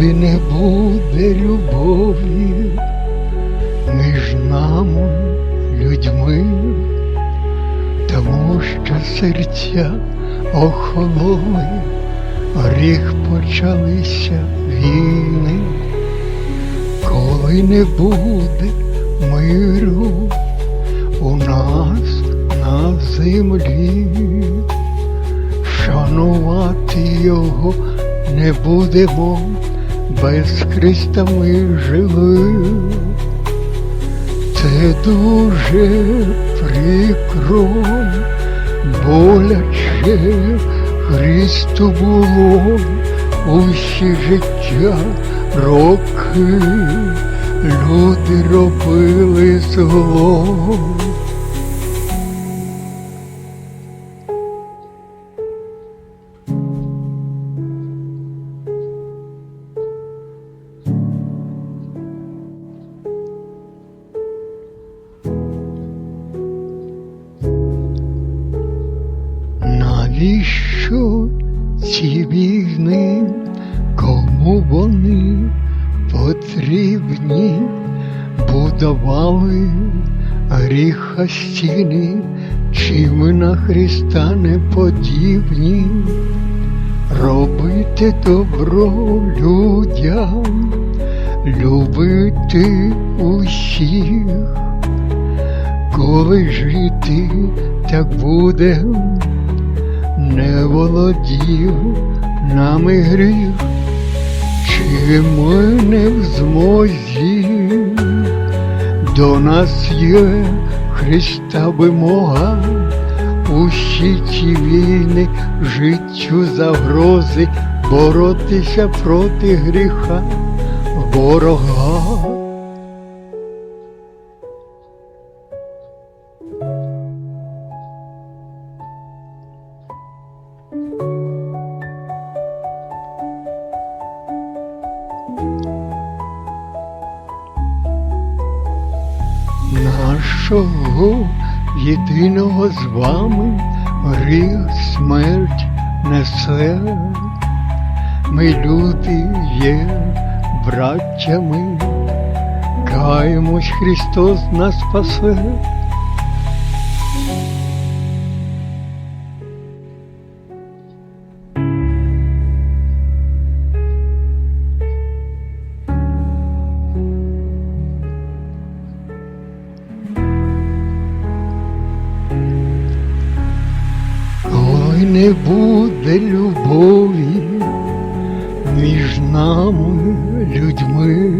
коли не буде любові між нами людьми, тому що серця охололи, гріх почалися війни, коли не буде миру у нас на землі, шанувати його не будемо, без Христа ми жили. Це дуже прикро, боляче Христу було усі життя роки, люди робили зло. Навіщо ці війни, кому вони потрібні, будували гріха стіни, чи ми на Христа не подібні, робити добро людям, любити усіх, коли жити так буде не володів нами гріх, чи ми не в змозі, до нас є Христа вимога, усі ці війни, життю загрози, боротися проти гріха, ворога. Нашого єдиного з вами гріх смерть несе. Ми люди є браттями, каємось Христос нас спасе. Не буде любові між нами людьми,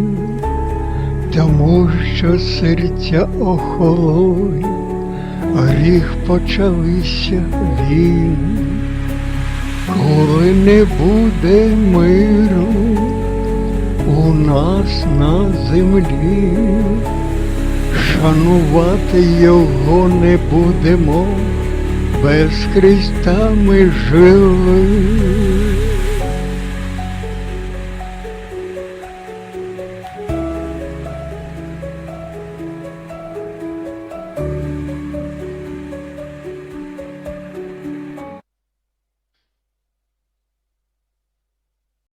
тому що серця охололи, гріх почалися війни, коли не буде миру у нас на землі, шанувати його не будемо без Христа ми жили.